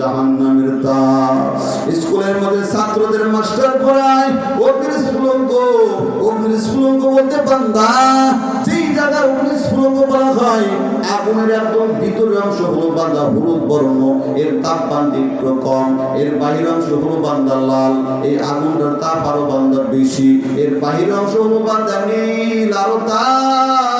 জাহান্নামের তাপ স্কুলের মধ্যে ছাত্রদের মাস্টার পড়ায়, অগ্নি স্ফুলঙ্গ অগ্নি স্ফুলঙ্গ বলতে বান্দা। যেই জায়গায় অগ্নি স্ফুলঙ্গ বলা হয়, আগুনের একদম ভিতরের অংশ হলো বান্দা হলুদ বর্ণ, এর তাপ বান্দা কম এর বাহির অংশ হলো বান্দা লাল, এই আগুনটার তাপ আরও বান্দা বেশি, এর বাহির অংশ হলো বান্দা নীল, আরও তাপ।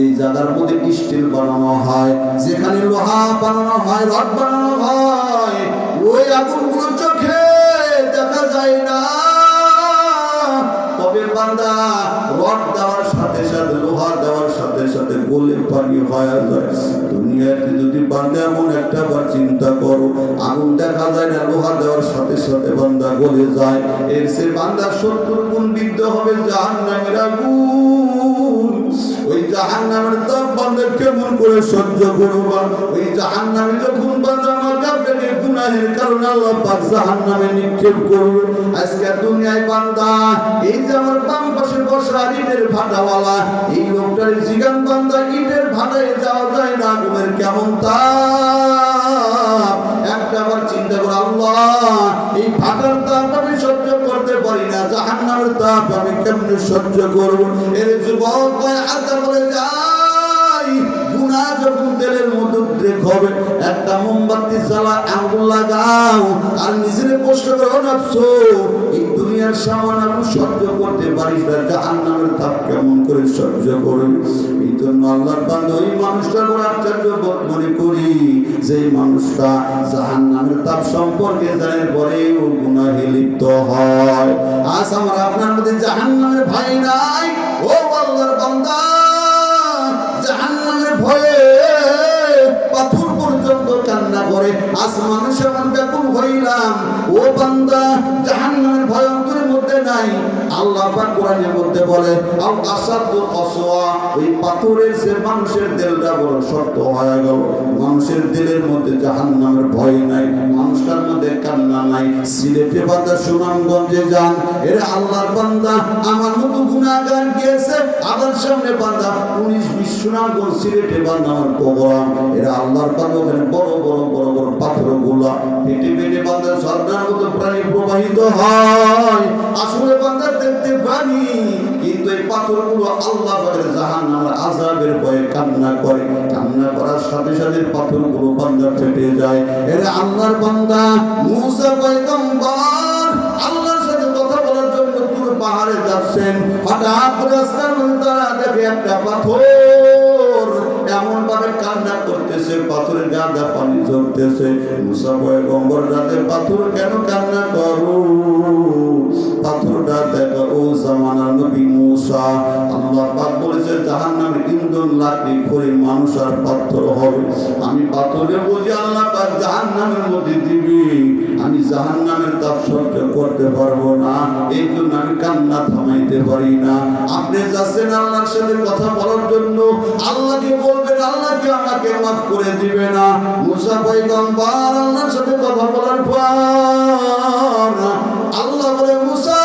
এই যে এই জায়গার মধ্যে স্টিল বানানো হয়, যেখানে লোহা বানানো হয়, রড বানানো হয়, ওই আগুনগুলো চোখে দেখা যায় না। তবে বান্দা, রড দেওয়ার সাথে সাথে, লোহা দেওয়ার সাথে সাথে গলে পানি হয়ে দুনিয়াতে যদি বান্দা এমন একটা বার চিন্তা করো, আগুন দেখা যায় না, লোহা দেওয়ার সাথে সাথে বান্দা গলে যায়। এর সে বান্দা সত্তর গুণ বিদ্ধ হবে জাহান্নামের আগুন। ওই জাহান্নামের তাপ বান্দা কেমন করে সহ্য করবা ওই জাহান্নামে যখন বান্দা গুনাহের কারণে আল্লাহ পাক জাহান্নামে নিক্ষেপ করবে। আজকে দুনিয়ায় বান্দা, এই যে আমার বাম পাশে বসা ইটের ভাটাওয়ালা, এই লোকটার জিগান বান্দা, ইটের ভাটায় যাওয়া যায় না কেমন তাপ? একটা আবার চিন্তা করে, আল্লাহ, এই তাপ আমি কেমনে সহ্য করব? এর যুবক, বলে যাই হবে, একটা মোমবাতি জ্বালা, আগুন লাগাও। আর নিজের প্রশ্ন করো এই দুনিয়ার সামান সহ্য করতে পারিস না, জাহান্নামের তাপ কেমন করে সহ্য করবি? এই জন্য আল্লাহর বান্ধব ওই মানুষটার উপর আশ্চর্য বোধ মনে করি। যে মানুষটা জাহান্নামের তাপ সম্পর্কে জানার ও গুনাহে লিপ্ত হয়। আজ আমার আপনার মধ্যে জাহান্নামের ভাই নাই। ও আল্লাহর বান্দা, জাহান্নামের ভয়ে পাথর করে মানুষ এমন ব্যাকুল হইলাম। ও বান্দা, জাহান্নামের ভয় অন্তরের মধ্যে নাই। আল্লাহ পাক কোরআনের মধ্যে বলে আসাদু কসওয়া ওই পাথরের সে মানুষের দিলটা বড় শক্ত হয়ে গেল। মানুষের দিলের মধ্যে জাহান্নামের ভয় নাই, মানুষটার মধ্যে কান্না নাই। সিলেটে বান্দা সুনামগঞ্জে যান আল্লাহর বান্দা, আমার মতো গুনাহগার গিয়েছে আবার সামনে বান্দা, উনিশ বিশ সুনামগঞ্জ সিলেটে বান্দা আমার এরা আল্লাহর বান্দা বড় বড় বড় বড় গুলা পেটে পেটে বান্দা ঝর্ণার মতো প্রাণী প্রবাহিত হয়। আসলে বান্দা দেখতে পানি কিন্তু এই পাথরগুলো আল্লাহ পাকের জাহান্নামের আযাবের ভয়ে কান্না করে। কান্না করার সাথে সাথে পাথরগুলো বান্দা ফেটে যায়। এরা আল্লাহর বান্দা, মুসা পয়গম্বর, আল্লাহর পাহাড়ে যাচ্ছেন। হঠাৎ রাস্তার মধ্যে তারা দেখে একটা পাথর। এমন ভাবে কান্না করতেছে পাথরের গাঁদা পানি ঝরতেছে। মুসা পয়গম্বর রাতে পাথর কেন কান্না করো? পাথরটা দেখা ও জামানার নবী মুসা। আল্লাহ পাক বলেছে, জাহান্নামের ইন্ধন লাকড়ি করে মানুষ আর পাথর হবে। আমি পাথরে বলছি, আল্লাহ পাক জাহান্নামের মধ্যে দিবি। আমি জাহান্নামের তাপ সহ্য করতে পারব না, এই জন্য আমি কান্না থামাইতে পারি না। আপনি যাচ্ছেন আল্লাহর সাথে কথা বলার জন্য, আল্লাহকে বলবেন, আল্লাহ কি আমাকে মাফ করে দিবে না? মুসা পয়গম্বর আল্লাহর সাথে কথা বলার পর আল্লাহ বলে, মুসা,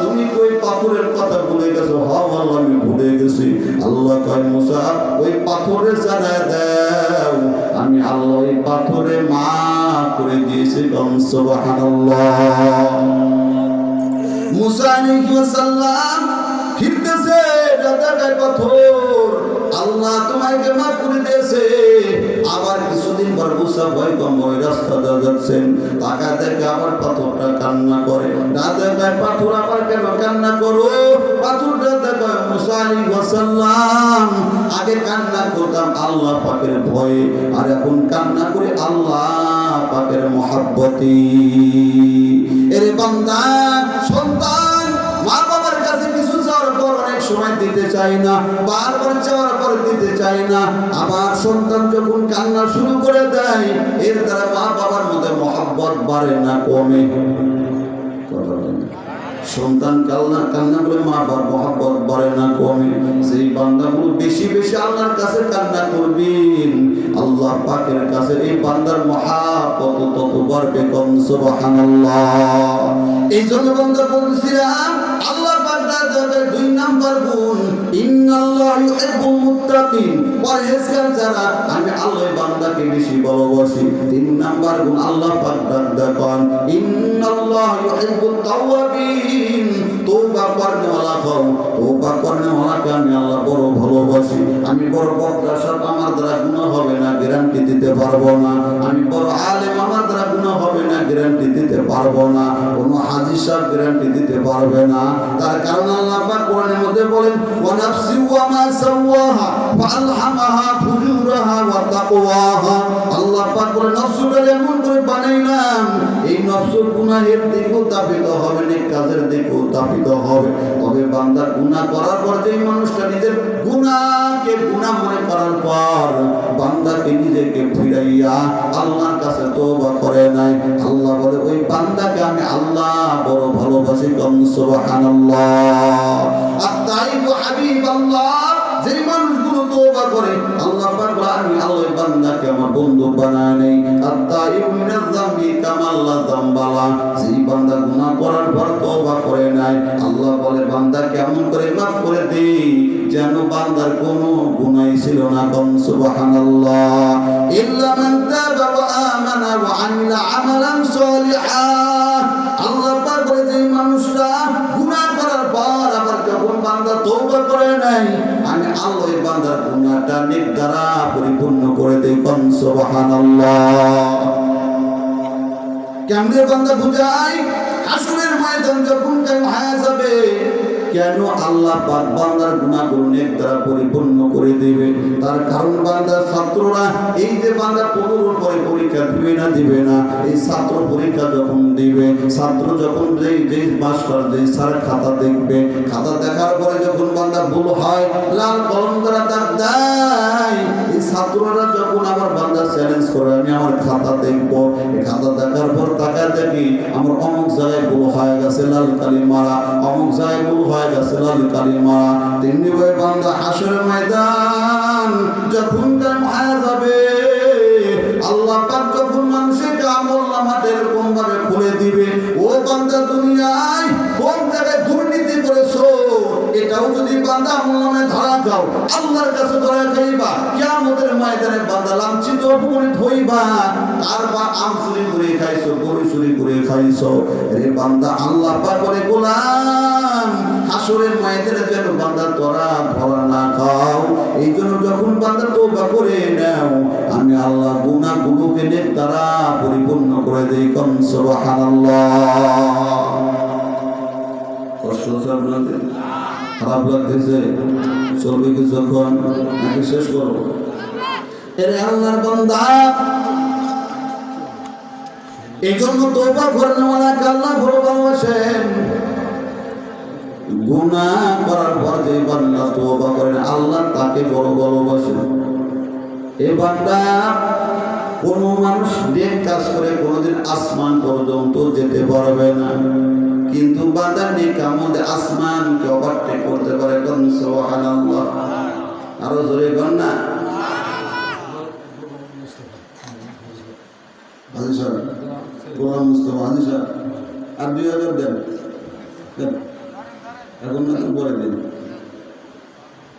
তুমি ওই পাথরের কথা ভুলে গেছো। হ্যাঁ আল্লাহ, আমি ভুলে গেছি। আল্লাহ কয়, মুসা, ওই পাথরের জানায় দাও। আমি আল্লাহ ওই পাথরে মা করে পাথর। আল্লাহ তোমাকে মাফ করে দিয়েছে। আবার কিছুদিন পর মুসা ভয় কম ওই রাস্তা যাচ্ছেন। টাকা দেখে আবার পাথরটা কান্না করে। দেখায় পাথর কেন কান্না কান্না করতাম আল্লাহ ভয়ে এখন কান্না করে এরে সন্তান মা বাবার কাছে অনেক সময় দিতে চাই না দিতে চাই না। আবার সন্তান যখন কান্না শুরু করে দেয়, এর দ্বারা মা বাবার মধ্যে মহাব্বত বাড়ে না, কমে। সন্তান কান্না কান্না করে মা বাবার মহাব্বত বাড়ে না কমে সেই বান্দাগুলো বেশি বেশি আল্লাহর কাছে কান্না করবেন। আল্লাহ পাকের কাছে এই বান্দার মহাব্বত তত বাড়বে কম, সুবহানাল্লাহ। এই জন্য বান্দা বলছিলাম আল্লাহ বান্দার দুই নাম্বার গুণ। যারা, আমি আল্লাহ বান্দাকে বেশি ভালোবাসি। তিন নাম্বার গুণ আল্লাহ পাক ডাক দেখান ইন্নাল্লাহ ইউহিব্বুত তাওয়াবিন। আমি আল্লাহ বড় ভালোবাসি। আমি বড় বক্তার আমার দ্বারা গুনাহ হবে না গ্যারান্টি দিতে পারব না আমি বড় আলেম আমার দ্বারা গুনাহ হবে না গ্যারান্টি দিতে পারব না, কোনো হাজি গ্যারান্টি দিতে পারবে না। তার কারণ আল্লাহ পাক কোরআনের মধ্যে বলেন ওয়া নাফসি ওয়া মা সাওয়াহা ফাআলহামাহা ফুজুরাহা ওয়া তাকওয়াহা। আল্লাহ পাক বলে নফসুটা এমন করে বানাইলাম, এই গুনাহের হবে, নেক কাজের হবে। তবে বান্দা গুনাহ করার পর যেই মানুষটা নিজের গুনাহকে গুনাহ মনে করার পর বান্দাকে নিজেকে ফিরাইয়া আল্লাহর কাছে তওবা কম সুবহানাল্লাহ। আত্তাইবু হাবিবাল্লাহ যেই মানুষগুলো তওবা করে, আল্লাহ পাক আল্লাহ বান্দাকে আমার বন্ধু বানায় নেই। আত্তাইবু মিনাজ যামবি কামা লা যামবালা, যেই বান্দা গুনাহ করার পর তওবা করে নাই, আল্লাহ বলে কেমন করে মাফ করে দেই যেন বান্দার কোনো গুনাই ছিল না। কম সুবহানাল্লাহ। ইল্লা মান তাবা ওয়া আমানা ওয়া আমিলা আমালান তওবা করে নাই। আমি আল্লাহ বান্দার গুনাহটা নির্ধারা পরিপূর্ণ করে দেই কম সুবহানাল্লাহ। কেমনে বান্দা বুঝাই আসরের ময়দান যখন কায়েম হয়ে যাবে কেন আল্লাহ বান্দার গুনাহগুলো নেক দ্বারা পরিপূর্ণ করে দেবে? তার কারণ বান্দার ছাত্ররা, এই যে বান্দা পনেরোর পরে পরীক্ষা দিবে না দিবে না। এই ছাত্র পরীক্ষা যখন দিবে, ছাত্র যখন যেই যেই মাস্টার যেই স্যার খাতা দেখবে, খাতা দেখার পরে যখন বান্দা ভুল হয়, লাল কলম দ্বারা দাগ দেয়, এই ছাত্ররা যখন আমার বান্দা চ্যালেঞ্জ করে, আমি আমার খাতা খাতা দেখার পর তাকা দেখি, আমার অমুক জায়গায় হয়ে গেছে, লাল মারা অমুক জায়গায় হয়ে গেছে, লাল মারা তেমনি ভাই বান্দা ময়দান যখন যাবে, আল্লাহ পাক যখন মানুষের আমল নামাতে এরকম ভাবে খুলে দিবে, ও বান্দা দুনিয়ায় কোন জায়গায় দুর্নীতি করেছ এটাও যদি বান্দা নামে ধরা খাও আল্লাহর কাছে ধরা খাইবা কিয়ামতের ময়দানে বান্দা লাঞ্ছিত, অপমানিত হইবা। আর বা আম চুরি করে খাইছো, গরু চুরি করে খাইছো। রে বান্দা, আল্লাহ পাক বলে, গোলাম, হাসরের ময়দানে যেন বান্দা তোরা ধরা না খাও এই জন্য যখন বান্দা তোবা করে নাও, আমি আল্লাহ গুনাহ গুলোকে নেক দ্বারা পরিপূর্ণ করে দেই, কম সুবহানাল্লাহ। কষ্ট হচ্ছে আপনাদের? খারাপ লাগতেছে চলবে যখন? নাকি শেষ করব এর আল্লাহর এই করে আল্লাহ ভালোবাসেন। করার পর যে বান্দা করেন আল্লাহ তাকে বড় ভালোবাসেন এ বান্দা, কোন মানুষ নেক কাজ করে কোনোদিন আসমান পর্যন্ত যেতে পারবে না। কিন্তু বান্দার নেক আমলে আসমানকে ওভারটেক করতে পারে কোন সুবহানাল্লাহ। আরও জোরে বল না।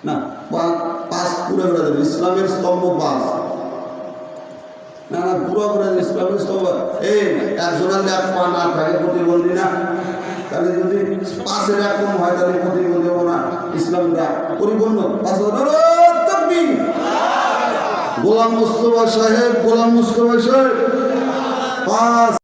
না ইসলামের স্তম্ভ পাঁচ। না না পুরো করে ইসলামের সবার। এই, একজনের এক পা না থাকে, প্রতিবন্ধী না। তাহলে যদি পাশের এক কম হয়, তাহলে প্রতিবন্ধী হব না। ইসলাম ইসলামটা পরিপূর্ণ। পাঁচ গোলাম মুস্তফা সাহেব, গোলাম মুস্তফা সাহেব। পাঁচ